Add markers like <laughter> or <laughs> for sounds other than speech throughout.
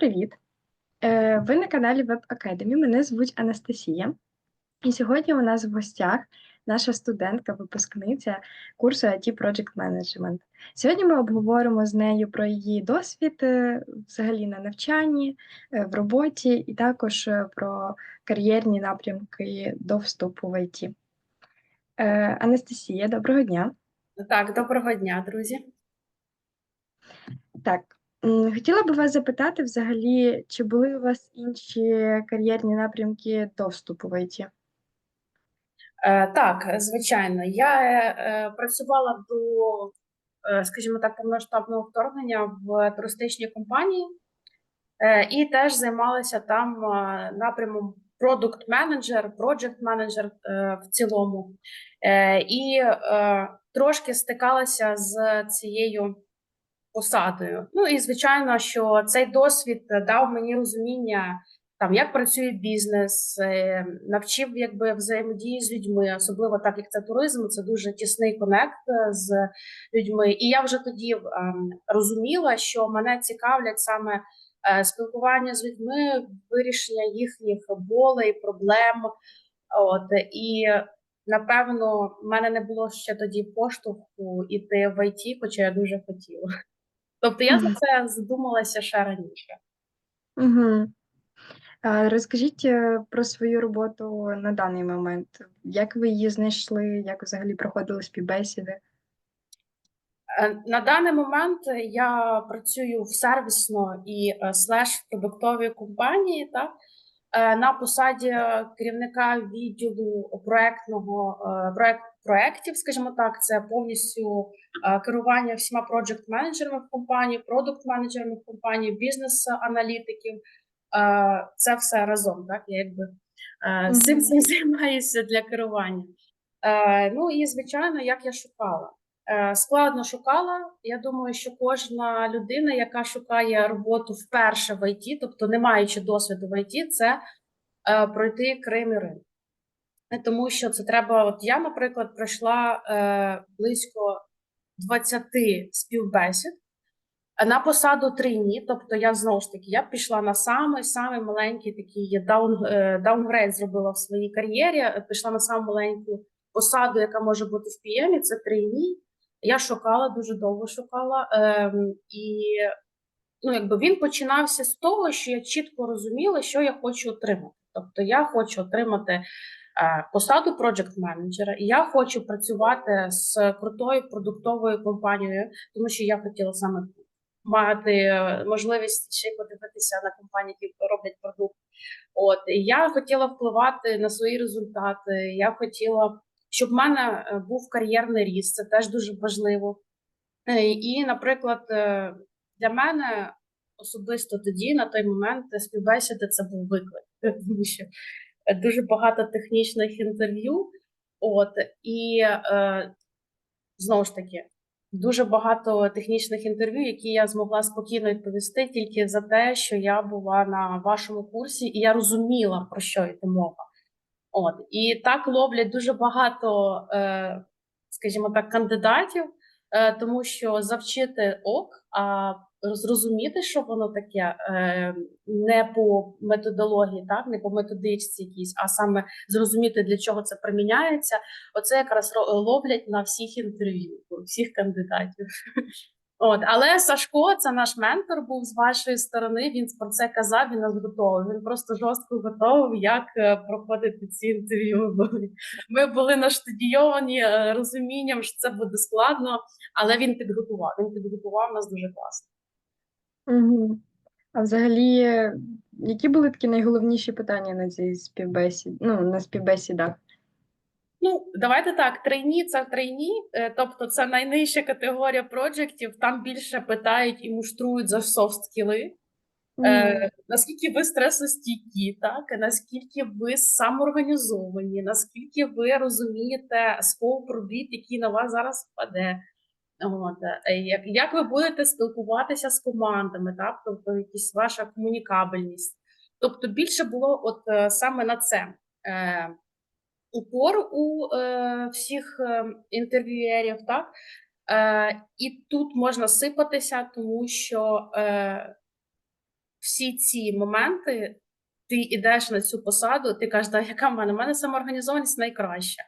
привіт! Е, Ви на каналі Web Academy. Мене звуть Анастасія. І сьогодні у нас в гостях наша студентка, випускниця курсу IT Project Management. Сьогодні ми обговоримо з нею про її досвід е, взагалі на навчанні, е, в роботі, і також про кар'єрні напрямки до вступу в IT. Анастасія, доброго дня. Так, доброго дня, друзі. Так, хотіла би вас запитати взагалі, чи були у вас інші кар'єрні напрямки до вступу в ІТ? Е, так, звичайно, я е, е, працювала до, скажімо так, повноштабного вторгнення в туристичній компанії і теж займалася там напрямом продукт менеджер, project менеджер в цілому. І трошки стикалася з цією посадою. Ну і звичайно, що цей досвід дав мені розуміння, там як працює бізнес, е, навчив якби взаємодії з людьми, особливо так як це туризм, це дуже тісний конект е, з людьми. І я вже тоді ем, розуміла, що мене цікавлять саме е, спілкування з людьми, вирішення їхніх болей, проблем. От і напевно, в мене не було ще тоді поштовху іти в ІТ, хоча я дуже хотіла. Тобто я за це задумалася ще раніше. Угу. Розкажіть е, про свою роботу на даний момент. Як ви її знайшли, як взагалі проходили співбесіди? Е, На даний момент я працюю в сервісно і е, слеш продуктовій компанії, так е, на посаді керівника відділу проектного е, проект проектів, скажімо так, це повністю е, керування всіма проджект менеджерами в компанії, продукт менеджерами в компанії, бізнес-аналітиків. Е, Це все разом, так я якби е, з цим <laughs> займаюся для керування. Ну і звичайно, як я шукала. Складно шукала. Я думаю, що кожна людина, яка шукає роботу вперше в ІТ, тобто не маючи досвіду в ІТ, це пройти Крим і Рим. Е, Тому що це треба. От я, наприклад, пройшла е, близько 20 співбесід е, на посаду трійні. Тобто, я знову ж таки я пішла на самий самий маленький такий даун, е, даунгрейд зробила в своїй кар'єрі. е, Пішла на саму маленьку посаду, яка може бути в ПІМі, це трійні. Я шукала, дуже довго шукала. Ем, і ну, якби він починався з того, що я чітко розуміла, що я хочу отримати. Тобто, я хочу отримати е, посаду проджект менеджера, і я хочу працювати з крутою продуктовою компанією, тому що я хотіла саме мати е, можливість ще подивитися на компанії, які роблять продукт. От і я хотіла впливати на свої результати. Я хотіла, щоб в мене е, був кар'єрний ріст, це теж дуже важливо. Е, І, наприклад, е, для мене особисто тоді, на той момент, е, співбесіди це був виклик, <laughs> тому що е, дуже багато технічних інтерв'ю. От і е, знову ж таки, дуже багато технічних інтерв'ю, які я змогла спокійно відповісти тільки за те, що я була на вашому курсі, і я розуміла, про що йде мова. От і так ловлять дуже багато, е, скажімо так, кандидатів, е, тому що завчити ок, а зрозуміти, що воно таке, е, не по методології, так не по методичці якійсь, а саме зрозуміти, для чого це приміняється. Оце якраз ловлять на всіх інтерв'ю, всіх кандидатів. <laughs> От, але Сашко, це наш ментор, був з вашої сторони. Він про це казав. Він нас готовий. Він просто жорстко готовив, як е, проходити ці інтерв'ю. <laughs> Ми були, наштудійовані е, розумінням, що це буде складно, але він підготував. Він підготував нас дуже класно. Угу. А взагалі, е, які були такі найголовніші питання на цій співбесіді, ну, на співбесідах? Ну, давайте так, трейні це трейні, е, тобто це найнижча категорія проджектів. Там більше питають і муштрують за софт скіли. Мгм. Е, наскільки ви стресостійкі, так наскільки ви самоорганізовані, наскільки ви розумієте скоп робіт, який на вас зараз впаде. От, е, як, як ви будете спілкуватися з командами, так? Тобто якісь ваша комунікабельність. Тобто більше було от е, саме на це е, упор у е, всіх е, інтерв'юєрів, так? Е, і тут можна сипатися, тому що е, всі ці моменти ти йдеш на цю посаду, ти кажеш, да, яка в мене? У мене самоорганізованість найкраща.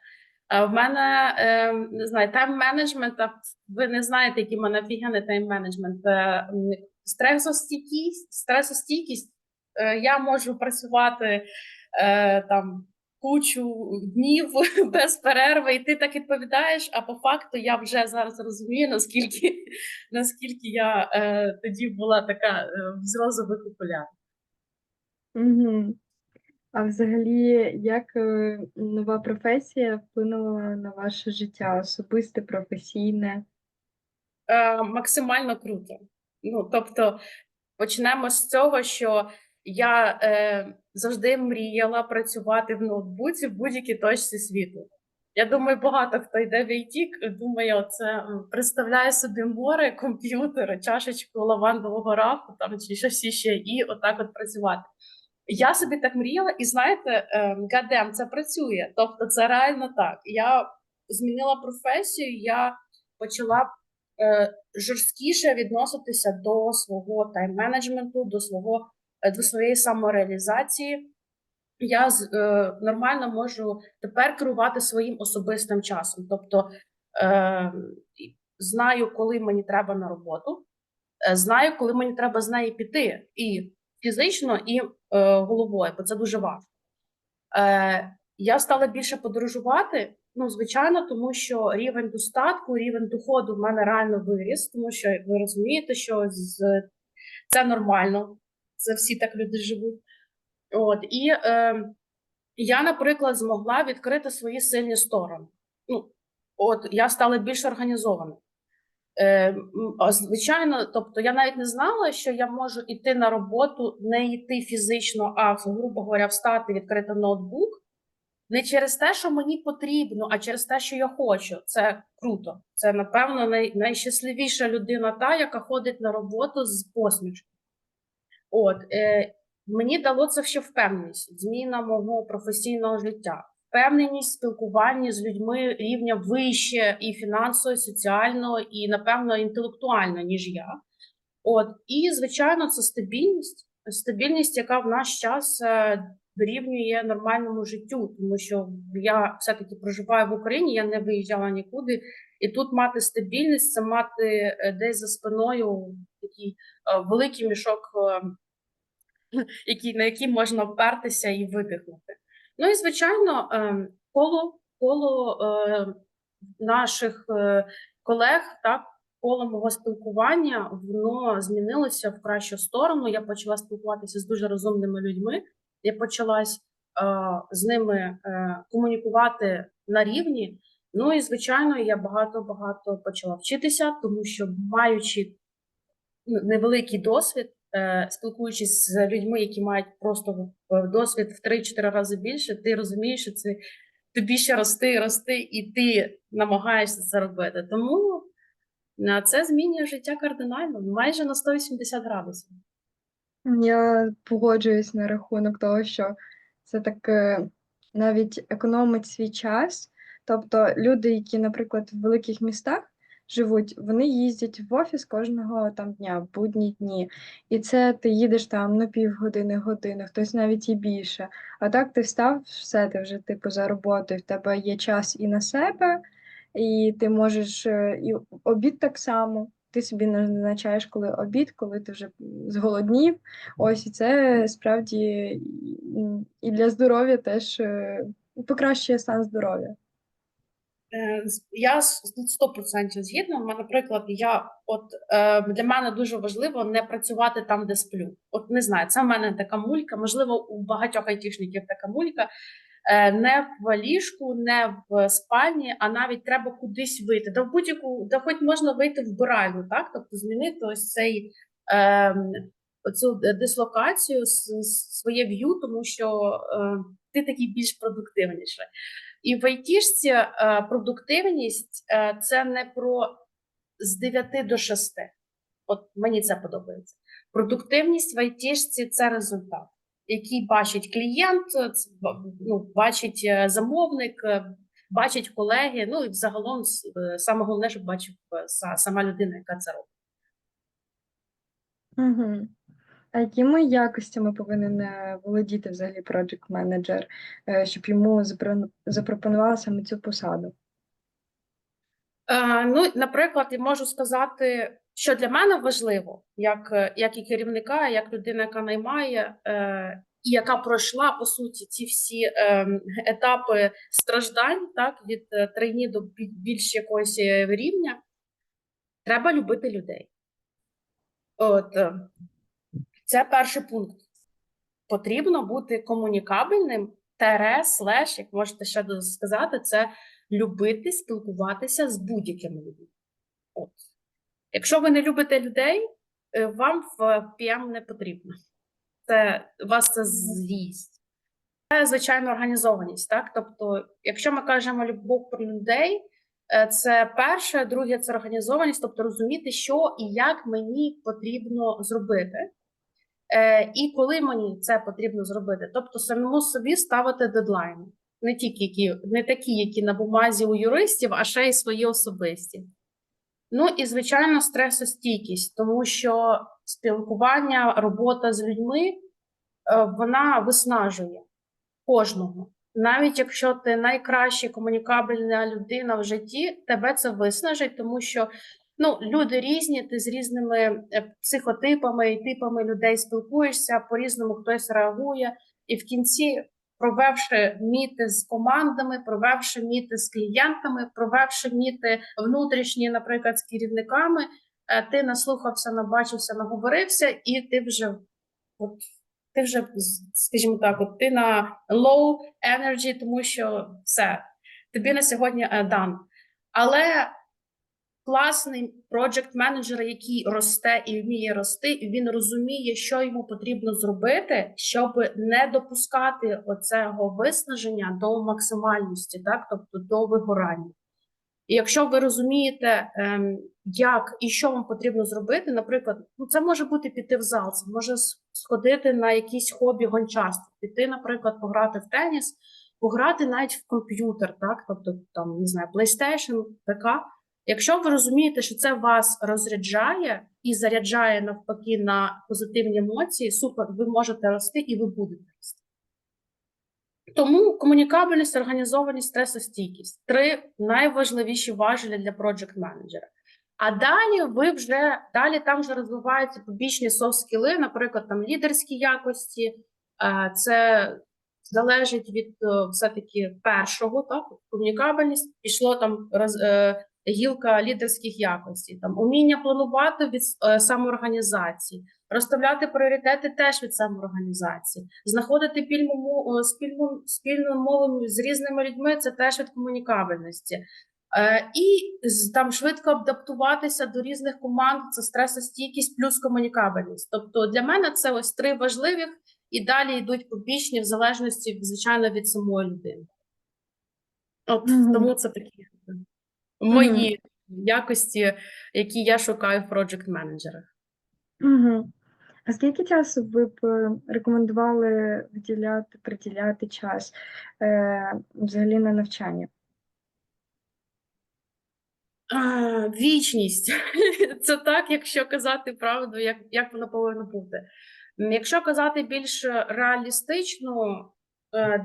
А в мене е, не знаю, тайм-менеджмент, ви не знаєте, який в мене офігенний тайм-менеджмент. Е, Стресостійкість, стресостійкість. Е, я можу працювати е, там кучу днів <laughs> без перерви, і ти так відповідаєш. А по факту я вже зараз розумію, наскільки, <laughs> наскільки я тоді була така в розових окулярах. Угу. А взагалі, як е, нова професія вплинула на ваше життя особисте, професійне? Е, максимально круто. Ну, тобто, почнемо з цього, що я е, завжди мріяла працювати в ноутбуці в будь-якій точці світу. Я думаю, багато хто йде в IT, думає, оце представляє собі море, комп'ютер, чашечку лавандового рафу там чи щось іще, і отак от працювати. Я собі так мріяла, і знаєте, ем, гадем, це працює. Тобто, це реально так. Я змінила професію, я почала е, жорсткіше відноситися до свого тайм-менеджменту, до свого е, до своєї самореалізації. Я е, нормально можу тепер керувати своїм особистим часом. Тобто е, знаю, коли мені треба на роботу, знаю, коли мені треба з неї піти і фізично, і е, головою, бо це дуже важко. Е, я стала більше подорожувати. Ну, звичайно, тому що рівень достатку, рівень доходу в мене реально виріс, тому що ви розумієте, що з... це нормально, це всі так люди живуть. От і е, я, наприклад, змогла відкрити свої сильні сторони. Ну, от я стала більш організованою. Е, звичайно, тобто я навіть не знала, що я можу йти на роботу, не йти фізично, а грубо говоря, встати, відкрити ноутбук. Не через те, що мені потрібно, а через те, що я хочу. Це круто. Це, напевно, най, найщасливіша людина, та, яка ходить на роботу з посмішкою. От, е, мені дало це ще впевненість, зміна мого професійного життя, впевненість спілкуванні з людьми рівня вище і фінансово, і соціально, і, напевно, інтелектуально, ніж я. От, і, звичайно, це стабільність, стабільність, яка в наш час е, дорівнює нормальному життю, тому що я все-таки проживаю в Україні, я не виїжджала нікуди. І тут мати стабільність, це мати е, десь за спиною такий е, великий мішок, <laughs> на який можна впертися і видихнути. Ну і звичайно, е, коло, коло е, наших е, колег, так, коло мого спілкування, воно змінилося в кращу сторону. Я почала спілкуватися з дуже розумними людьми. Я почала з ними е, комунікувати на рівні. Ну і звичайно, я багато багато почала вчитися, тому що маючи ну, невеликий досвід, е, спілкуючись з людьми, які мають просто е, досвід в 3-4 рази більше, ти розумієш, що це тобі ще рости, рости, і ти намагаєшся це робити. Тому е, це змінює життя кардинально, майже на 180 градусів. Я погоджуюсь на рахунок того, що це так е, навіть економить свій час. Тобто люди, які, наприклад, в великих містах живуть, вони їздять в офіс кожного там дня, будні дні. І це ти їдеш там на півгодини, години, хтось навіть і більше. А так ти встав, все, ти вже типу за роботою, в тебе є час і на себе, і ти можеш е, і обід так само. Ти собі назначаєш, коли обід, коли ти вже зголоднів. Ось і це справді і для здоров'я теж е, покращує стан здоров'я. Е, Я з- тут 100% згідна. Наприклад, я от е, для мене дуже важливо не працювати там, де сплю. От не знаю, це в мене така мулька. Можливо, у багатьох айтішників така мулька. Е, не в ліжку, не в спальні, а навіть треба кудись вийти. Да в будь-яку, да хоч можна вийти в вбиральню, так? Тобто змінити ось цей е, оцю дислокацію, с- с- своє в'ю, тому що е, ти такий більш продуктивніший. І в айтішці е, продуктивність е, це не про з 9 до 6. От мені це подобається. Продуктивність в айтішці це результат, який бачить клієнт, е, ну, бачить замовник, бачить колеги. Ну і взагалом саме головне, щоб бачив сама людина, яка це робить. Угу. А якими якостями повинен е, володіти взагалі project менеджер, щоб йому запропонували саме цю посаду? Е, Ну, наприклад, я можу сказати, що для мене важливо, як, е, як і керівника, як людина, яка наймає, е, і яка пройшла по суті ці всі е, етапи страждань, так, від е, тройні до більш якогось е, рівня, треба любити людей. От е, це перший пункт. Потрібно бути комунікабельним, тере, слеш, як можете ще сказати, це любити спілкуватися з будь-якими людьми. От. Якщо ви не любите людей, е, вам в ПМ не потрібно. Це вас це з'їсть. Це звичайно організованість. Так? Тобто, якщо ми кажемо любов про людей, е, це перше, друге це організованість, тобто розуміти, що і як мені потрібно зробити. Е, і коли мені це потрібно зробити, тобто самому собі ставити дедлайни, не тільки які, не такі, які на бумазі у юристів, а ще й свої особисті. Ну і звичайно, стресостійкість, тому що спілкування, робота з людьми е, вона виснажує кожного. Навіть якщо ти найкраща комунікабельна людина в житті, тебе це виснажить, тому що ну, люди різні, ти з різними е, психотипами і типами людей спілкуєшся, по-різному хтось реагує, і в кінці, провевши міти з командами, провевши міти з клієнтами, провевши міти внутрішні, наприклад, з керівниками, е, ти наслухався, набачився, наговорився, і ти вже от ти вже, скажімо так, от ти на low energy, тому що все, тобі на сьогодні е, дан. Але класний project менеджер, який росте і вміє рости, і він розуміє, що йому потрібно зробити, щоб не допускати оцього виснаження до максимальності, так, тобто до вигорання. І якщо ви розумієте, ем, як і що вам потрібно зробити, наприклад, ну це може бути піти в зал, це може сходити на якісь хобі гончарство, піти, наприклад, пограти в теніс, пограти навіть в комп'ютер, так, тобто там не знаю, PlayStation, ПК. Якщо ви розумієте, що це вас розряджає і заряджає навпаки на позитивні емоції, супер, ви можете рости і ви будете рости. Тому комунікабельність, організованість, стресостійкість три найважливіші важелі для проджект менеджера. А далі ви вже далі там вже розвиваються побічні софт скіли, наприклад, там лідерські якості. Е, Це залежить від е, все-таки першого, так комунікабельність. Пішло там роз, е, гілка лідерських якостей, там уміння планувати від е, самоорганізації, розставляти пріоритети теж від самоорганізації, знаходити пільму, е, спільну, спільну мову з різними людьми це теж від комунікабельності. Е, і там швидко адаптуватися до різних команд це стресостійкість плюс комунікабельність. Тобто для мене це ось три важливих, і далі йдуть побічні в залежності, звичайно, від самої людини. От Мгм. тому це такі е, мої якості, які я шукаю в project менеджерах. Угу. А скільки часу ви б е, рекомендували виділяти, приділяти час е, взагалі на навчання? А, Вічність. <laughs> Це так, якщо казати правду, як, як воно повинно бути. Якщо казати більш реалістично,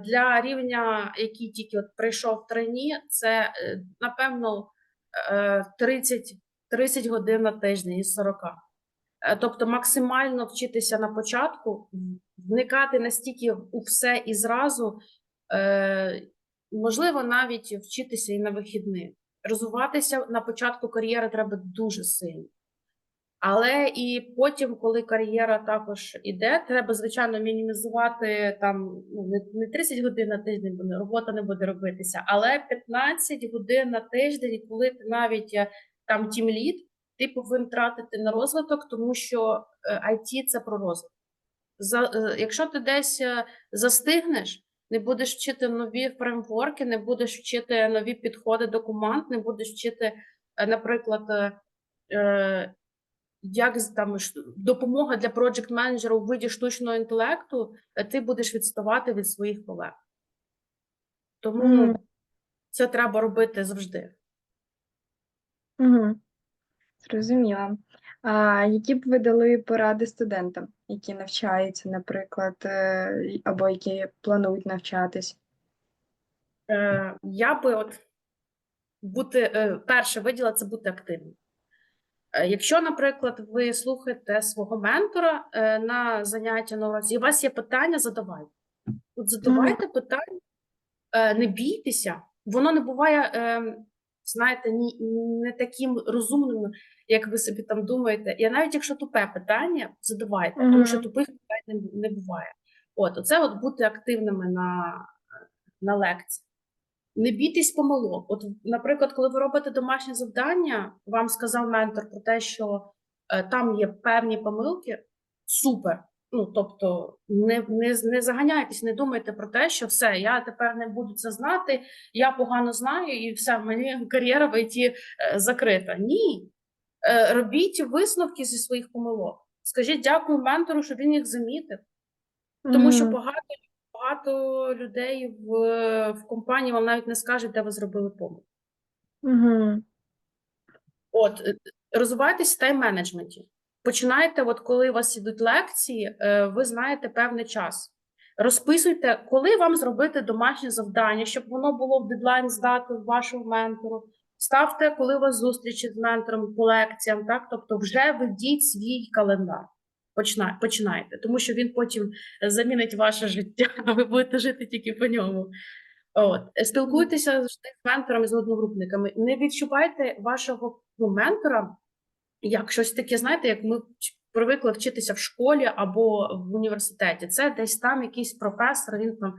для рівня, який тільки от прийшов трені, це е, напевно е, 30, 30 годин на тиждень із 40. Е, Тобто максимально вчитися на початку, вникати настільки у все і зразу, е, можливо, навіть вчитися і на вихідних. Розвиватися на початку кар'єри треба дуже сильно. Але і потім, коли кар'єра також іде, треба, звичайно, мінімізувати там ну, не, не 30 годин на тиждень, бо робота не буде робитися, але 15 годин на тиждень, коли ти навіть е, там тімлід, ти повинен тратити на розвиток, тому що е, IT – це про розвиток. За, е, якщо ти десь е, застигнеш, не будеш вчити нові фреймворки, не будеш вчити нові підходи до команд, не будеш вчити, е, наприклад, е, е, як там допомога для проджект менеджера у виді штучного інтелекту, е, ти будеш відставати від своїх колег. Тому Мгм. це треба робити завжди. Угу. Зрозуміла. А які б ви дали поради студентам? які навчаються, наприклад, е, або які планують навчатись? Е, я би от бути перше виділа це бути активним. Е, Якщо, наприклад, ви слухаєте свого ментора е, на заняття на уроці, і у вас є питання, задавайте. От задавайте питання, е, не бійтеся, воно не буває, знаєте, ні, не таким розумним, як ви собі там думаєте. І навіть якщо тупе питання, задавайте, тому що тупих питань не, не буває. От, оце от бути активними на, на лекції. Не бійтесь помилок. От, наприклад, коли ви робите домашнє завдання, вам сказав ментор про те, що е, там є певні помилки, супер. Ну, тобто, не, не, не заганяйтесь, не думайте про те, що все, я тепер не буду це знати, я погано знаю, і все, мені кар'єра в ІТ е, закрита. Ні. Е, робіть висновки зі своїх помилок. Скажіть дякую ментору, що він їх замітив. Тому що багато, багато людей в, в компанії вам навіть не скажуть, де ви зробили помилку. Мгм. От, е, розвивайтесь в тайм-менеджменті. Починайте, от коли у вас ідуть лекції, е, ви знаєте певний час. Розписуйте, коли вам зробити домашнє завдання, щоб воно було в дедлайн здати вашого ментору. Ставте, коли у вас зустрічі з ментором по лекціям, так? Тобто вже ведіть свій календар. Починай- Починайте, тому що він потім замінить ваше життя, <laughs> а ви будете жити тільки по ньому. От. е, Спілкуйтеся з менторами, з одногрупниками. Не відчувайте вашого ну, ментора як щось таке, знаєте, як ми привикли вчитися в школі або в університеті. Це десь там якийсь професор, він там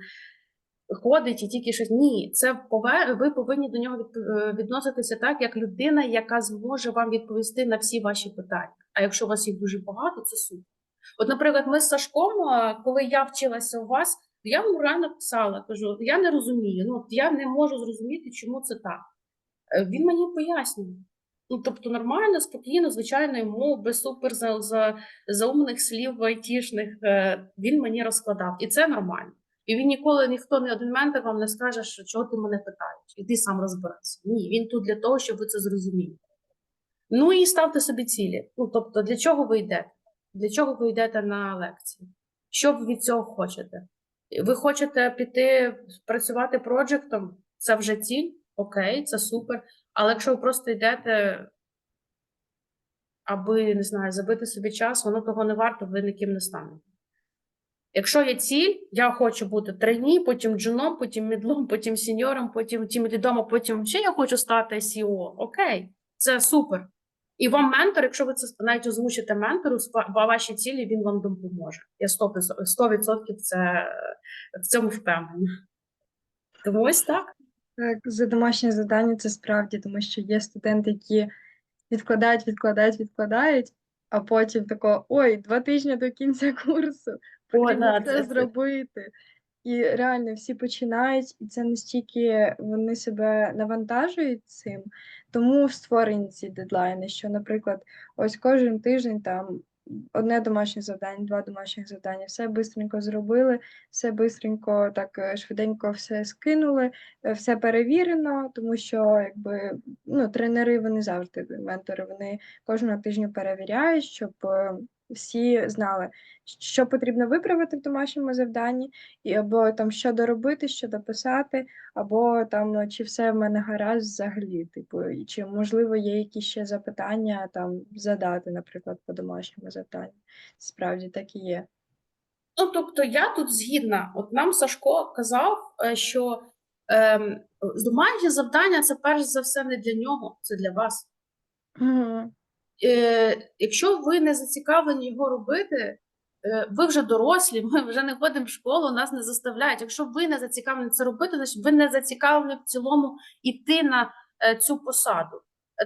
ходить і тільки щось. Ні, це пове- ви повинні до нього е, відноситися так, як людина, яка зможе вам відповісти на всі ваші питання. А якщо у вас їх дуже багато, це супер. От, наприклад, ми з Сашком, е, коли я вчилася у вас, я йому реально писала, кажу, я не розумію, ну я не можу зрозуміти, чому це так. Е, Він мені пояснює. Ну, тобто нормально, спокійно, звичайною мовою, без супер за, за, заумних слів айтішних, е, він мені розкладав. І це нормально. І він ніколи, ніхто, ні один ментор вам не скаже, що чого ти мене питаєш, іди сам розбирайся. Ні, він тут для того, щоб ви це зрозуміли. Ну і ставте собі цілі. Ну, тобто, для чого ви йдете? Для чого ви йдете на лекції? Що ви від цього хочете? Ви хочете піти працювати проджектом? Це вже ціль, окей, це супер. Але якщо ви просто йдете, аби не знаю, забити собі час, воно того не варто, ви ніким не станете. Якщо є ціль, я хочу бути трейні, потім джуном, потім мідлом, потім сіньором, потім тім лідом, потім ще я хочу стати SEO. Окей, це супер. І вам ментор, якщо ви це навіть озвучите ментору, ваші цілі, він вам допоможе. Я 100%, 100% це, в цьому впевнена. Тому ось так. Так, за домашнє завдання це справді, тому що є студенти, які відкладають, відкладають, відкладають, а потім тако, ой, два тижні до кінця курсу, потрібно да, це це- це- зробити. І реально всі починають, і це настільки вони себе навантажують цим, тому створені ці дедлайни, що, наприклад, ось кожен тиждень там одне домашнє завдання, два домашніх завдання, все бистренько зробили, все бистренько, так е, швиденько все скинули, е, все перевірено, тому що якби ну, тренери вони завжди ментори, вони кожного тижня перевіряють, щоб е, всі знали, що потрібно виправити в домашньому завданні, і або там що доробити, що дописати, або там чи все в мене гаразд взагалі, типу, чи можливо є якісь ще запитання там задати, наприклад, по домашньому завданню. Справді так і є. Ну, тобто я тут згідна. От нам Сашко казав, е, що ем, домашнє завдання це перш за все не для нього, це для вас. Мгм. Е, якщо ви не зацікавлені його робити, е, ви вже дорослі, <laughs> ми вже не ходимо в школу, нас не заставляють. Якщо ви не зацікавлені це робити, значить ви не зацікавлені в цілому йти на е, цю посаду.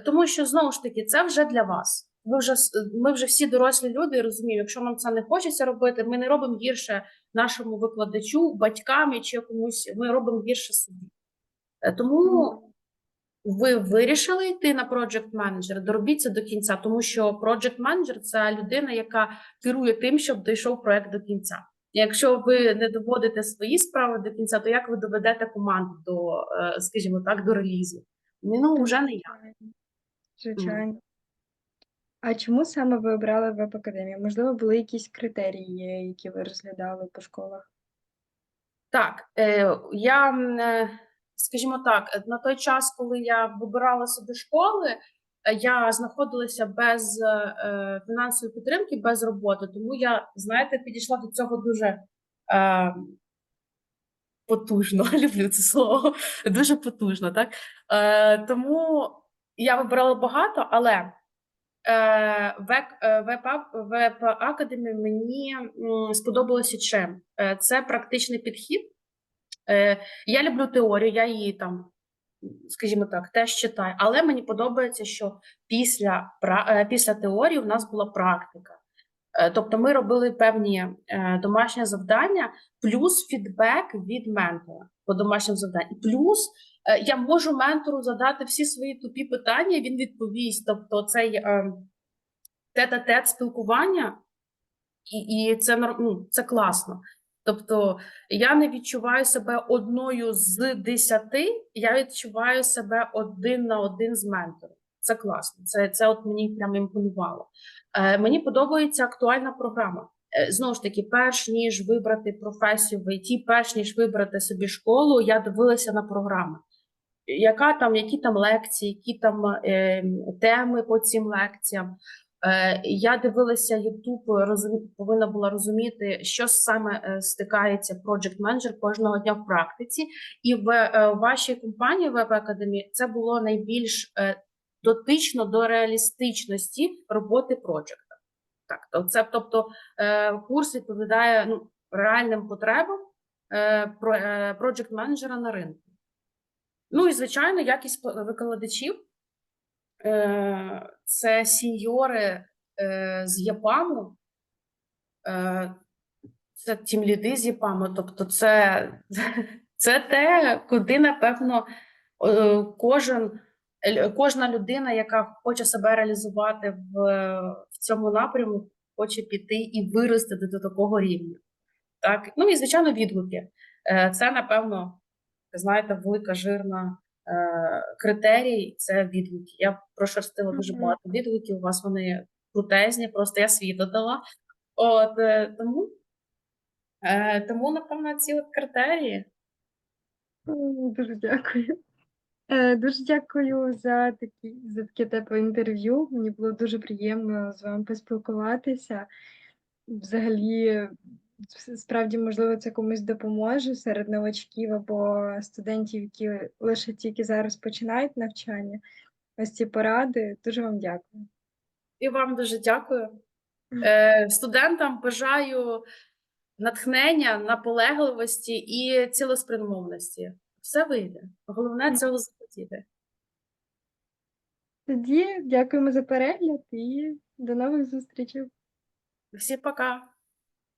Тому що знову ж таки це вже для вас. Ви вже ми вже всі дорослі люди розуміємо, якщо нам це не хочеться робити, ми не робимо гірше нашому викладачу, батькам чи комусь, ми робимо гірше собі. Тому ви вирішили йти на project менеджера, доробіть це до кінця, тому що project менеджер це людина, яка керує тим, щоб дійшов проект до кінця. Якщо ви не доводите свої справи до кінця, то як ви доведете команду до, е, скажімо так, до релізу? Ну вже не я. Звичайно. А чому саме ви обрали веб-академію? Можливо, були якісь критерії, які ви розглядали по школах? Так, е, я, е, скажімо так, е, на той час, коли я вибирала собі школи, е, я знаходилася без е, фінансової підтримки, без роботи. Тому я, знаєте, підійшла до цього дуже е, потужно. <laughs> Люблю це слово. Дуже потужно, так? Е, тому я вибирала багато, але веб Академі мені сподобалося чим? Це практичний підхід. Е, Я люблю теорію, я її там, скажімо так, теж читаю, але мені подобається, що після, е, після теорії в нас була практика. Е, Тобто ми робили певні домашні завдання, плюс фідбек від ментора по домашнім завданням. Плюс я можу ментору задати всі свої тупі питання, він відповість. Тобто, цей тет-а-тет спілкування, і, і це, ну, це класно. Тобто я не відчуваю себе одною з десяти, я відчуваю себе один на один з ментором. Це класно. Це, це от мені прям імпонувало. Е, мені подобається актуальна програма. Е, знову ж таки, перш ніж вибрати професію в ІТ, перш ніж вибрати собі школу, я дивилася на програми. Яка там, які там лекції, які там е, теми по цим лекціям. Е, я дивилася YouTube, розумі, повинна була розуміти, що саме е, стикається project менеджер кожного дня в практиці, і в е, вашій компанії Web Academy це було найбільш дотично до реалістичності роботи проджекта. Так, це тобто курс відповідає ну, реальним потребам project менеджера на ринку. Ну і звичайно, якість викладачів. Е, Це сіньори е, з ЯПАМу, е, це тімліди з ЯПАМу. Тобто, це, <laughs> це те, куди, напевно, кожен, кожна людина, яка хоче себе реалізувати в, в цьому напрямку, хоче піти і вирости до, до такого рівня. Так? Ну і, звичайно, відгуки. Це, напевно, знаєте, велика жирна критерій це відгуки. Я прошерстила дуже багато відгуків. У вас вони крутезні, просто я свій додала. От е, тому, е, тому, напевно, ці от критерії. Дуже дякую. Е, Дуже дякую за такі, за таке тепле інтерв'ю. Мені було дуже приємно з вами поспілкуватися. Взагалі, справді, можливо, це комусь допоможе серед новачків або студентів, які лише тільки зараз починають навчання. Ось ці поради. Дуже вам дякую. І вам дуже дякую. Е, студентам бажаю натхнення, наполегливості і цілеспрямованості. Все вийде. Головне цього захотіти. Тоді дякуємо за перегляд і до нових зустрічей. Всі пока.